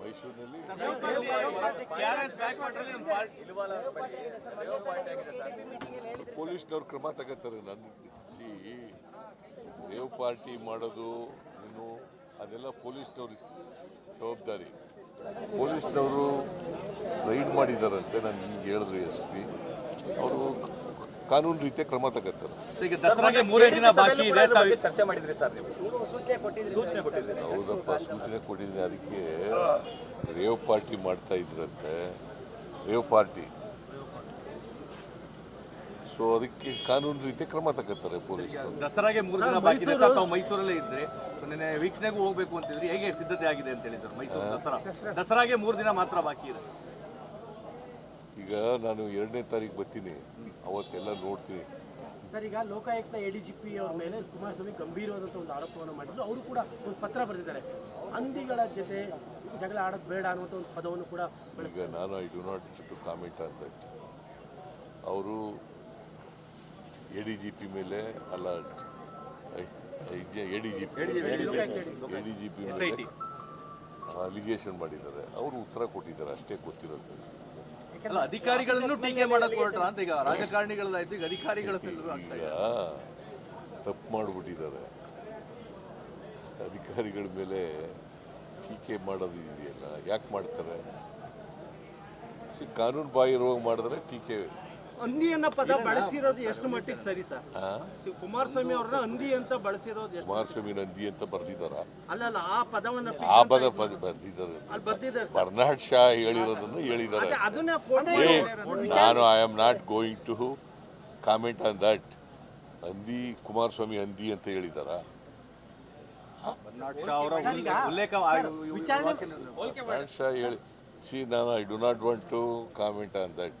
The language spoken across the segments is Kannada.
ಮೈಸೂರಿನಲ್ಲಿ ಪೊಲೀಸ್ನವ್ರು ಕ್ರಮ ತಗೋತಾರೆ ನನ್ನ ಸಿ ರೇವ್ ಪಾರ್ಟಿ ಮಾಡೋದು ಇನ್ನು ಅದೆಲ್ಲ ಪೊಲೀಸ್ನವ್ರ ಜವಾಬ್ದಾರಿ. ಪೊಲೀಸ್ನವರು ರೈಡ್ ಮಾಡಿದಾರಂತೆ ನಾನು ನಿಮ್ಗೆ ಹೇಳಿದ್ರು ಎಸ್ ಪಿ. ಅವರು ಕಾನೂನು ರೀತಿಯ ಕ್ರಮ ತಗೋತಾರೆ ಈಗ ದಸರಾಗೆ ಮೂರೇ ದಿನ ಬಾಕಿ ಇದೆ ತಾವು- ಚರ್ಚೆ ಮಾಡಿದ್ರಿ ಸರ್ ನೀವು? ಸೂಚನೆ ಕೊಟ್ಟಿದ್ರಿ ಹೌದಪ್ಪ ಸೂಚನೆ ಕೊಟ್ಟಿದ್ದೀನಿ ಅದಕ್ಕೆ ರೇವ್ ಪಾರ್ಟಿ ಮಾಡ್ತಾ ಇದ್ರಂತೆ. Rave party. ಸೊ ಅದಕ್ಕೆ ಕಾನೂನು ರೀತಿಯ ಕ್ರಮ ತಗೋತಾರೆ ಪೊಲೀಸ್ ದಸರಾಗೆ ಮೂರು ದಿನ ಬಾಕಿ ಇದೆ ಸರ್ ತಾವು ಮೈಸೂರಲ್ಲೇ ಇದ್ರೆ. ಸೊ ನಿನ್ನೆ ವೀಕ್ಷಣೆಗೂ ಹೋಗ್ಬೇಕು ಅಂತಿದ್ರಿ ಹೇಗೆ ಸಿದ್ಧತೆ ಆಗಿದೆ ಅಂತ ಹೇಳಿ ಸರ್ ಮೈಸೂರು ದಸರಾ. ದಸರಾಗೆ ಮೂರು ದಿನ ಮಾತ್ರ ಬಾಕಿ ಇದೆ. ಈಗ ನಾನು ಎರಡನೇ ತಾರೀಕು ಬರ್ತೀನಿ. ಅವತ್ತೆಲ್ಲ ನೋಡ್ತೀನಿ. ಸರ್ ಈಗ Lokayukta A D G P ಅವ್ರ ಮೇಲೆ ಕುಮಾರಸ್ವಾಮಿ ಗಂಭೀರವಾದಂಥ ಒಂದು ಆರೋಪವನ್ನು ಮಾಡಿದ್ರು. ಅವರು ಕೂಡ ಒಂದು ಪತ್ರ ಬರೆದಿದ್ದಾರೆ. ಹಂದಿಗಳ ಜೊತೆ ಜಗಳ ಆಡೋದು ಬೇಡ ಅನ್ನುವಂಥ ಒಂದು ಪದವನ್ನು ಕೂಡ ಈಗ ನಾನು I do not to comment on that ಅವರು ಎ ಡಿ ಜಿ ಪಿ ಮೇಲೆ ಅಲ್ಲ A D G P A D G P ಮೇಲೆ ಅಲಿಗೇಷನ್ ಮಾಡಿದ್ದಾರೆ. ಅವರು ಉತ್ತರ ಕೊಟ್ಟಿದ್ದಾರೆ ಅಷ್ಟೇ ಗೊತ್ತಿರೋದು. ಅಲ್ಲ ಅಧಿಕಾರಿಗಳನ್ನು ಟೀಕೆ ಮಾಡಕ್ ಹೊರಟ್ರ ಅಂತ ಈಗ ರಾಜಕಾರಣಿಗಳದಾಯ್ತು ಈಗ ಅಧಿಕಾರಿಗಳ ಮೇಲೂ ಆಗ್ತಾ ಈಗ ತಪ್ಪು ಮಾಡಿಬಿಟ್ಟಿದ್ದಾರೆ. ಅಧಿಕಾರಿಗಳ ಮೇಲೆ ಟೀಕೆ ಮಾಡೋದು ಇದೆಯಲ್ಲ ಯಾಕೆ ಮಾಡ್ತಾರೆ? ಸಿ ಕಾನೂನು ಬಾಹಿರವಾಗಿ ಮಾಡಿದ್ರೆ ಟೀಕೆ ಹಂದಿ ಅನ್ನೋ ಪದ ಬಳಸಿರೋದು ಎಷ್ಟು ಮಟ್ಟಿಗೆ ಸರಿ ಸರ್? ಕುಮಾರಸ್ವಾಮಿ ಅವ್ರನ್ನ ಹಂದಿ ಅಂತ ಬಳಸಿರೋದು ಎಷ್ಟು ಕುಮಾರಸ್ವಾಮಿ ನಂದಿ ಅಂತ ಬರ್ದಿದ್ದಾರ? ಅಲ್ಲ ಅಲ್ಲ ಆ ಪದವನ್ನ ಆ ಪದ ಪದ ಬರ್ದಿದ್ದಾರೆ. ಅಲ್ಲಿ ಬರ್ದಿದ್ದಾರೆ ಸರ್. ಬರ್ನಾಡ್ ಶಾ ಹೇಳಿರೋದನ್ನು ಹೇಳಿದ್ದಾರೆ. ಅದನ್ನ ನಾನು I am not going to comment on that ಹಂದಿ ಕುಮಾರಸ್ವಾಮಿ ಹಂದಿ ಅಂತ ಹೇಳಿದಾರ ಶಾ ಹೇಳಿ ಸಿ ನಾನು I do not want to comment on that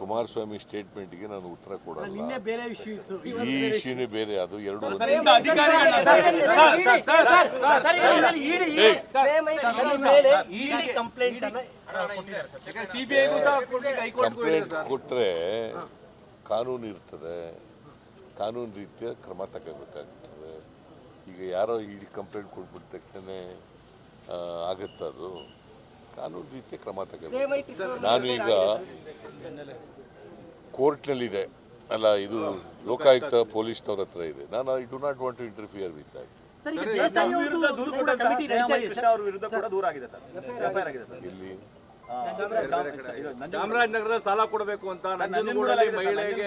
Kumaraswamy ಸ್ಟೇಟ್ಮೆಂಟ್ಗೆ ನಾನು ಉತ್ತರ ಕೊಡಲ್ಲ ಈ ಇಶ್ಯೂನೇ ಬೇರೆ ಅದು ಎರಡು ಕಂಪ್ಲೇಂಟ್ ಕೊಟ್ಟರೆ ಕಾನೂನು ಇರ್ತದೆ ಕಾನೂನು ರೀತಿಯ ಕ್ರಮ ತಗೋಬೇಕಾಗ್ತದೆ ಈಗ ಯಾರೋ ಇಡಿ ಕಂಪ್ಲೇಂಟ್ ಕೊಟ್ಬಿಟ್ಟ ತಕ್ಷಣ ಆಗುತ್ತದು ಕಾನೂನು ರೀತಿಯ ಕ್ರಮ ತಗೋಬೇಕು ನಾನು ಈಗ ಕೋರ್ಟ್ನಲ್ಲಿದೆ. ಅಲ್ಲ ಇದು ಲೋಕಾಯುಕ್ತ ಪೊಲೀಸ್ನವ್ರ ಹತ್ರ ಇದೆ. ನಾನು I do not want to interfere with that. Sir ಈಗ ದೇಸಾಯಿ ವಿರುದ್ಧ ದೂರು ಕೂಡ ಕಮಿಟಿ ನಡೀತಾ ಇದೆ ಕೃಷ್ಣ ಸರ್. ಅವ್ರ ವಿರುದ್ಧ ಕೂಡ ದೂರ ಆಗಿದೆ ಸರ್. ಎಫ್ಐಆರ್ ಆಗಿದೆ ಸರ್. ಇಲ್ಲಿ ಆ, ಇದು ಚಾಮರಾಜನಗರದಲ್ಲಿ ಸಾಲ ಕೊಡಬೇಕು ಅಂತ ನಂಜನಗೂಡಲ್ಲಿ ಮಹಿಳೆಗೆ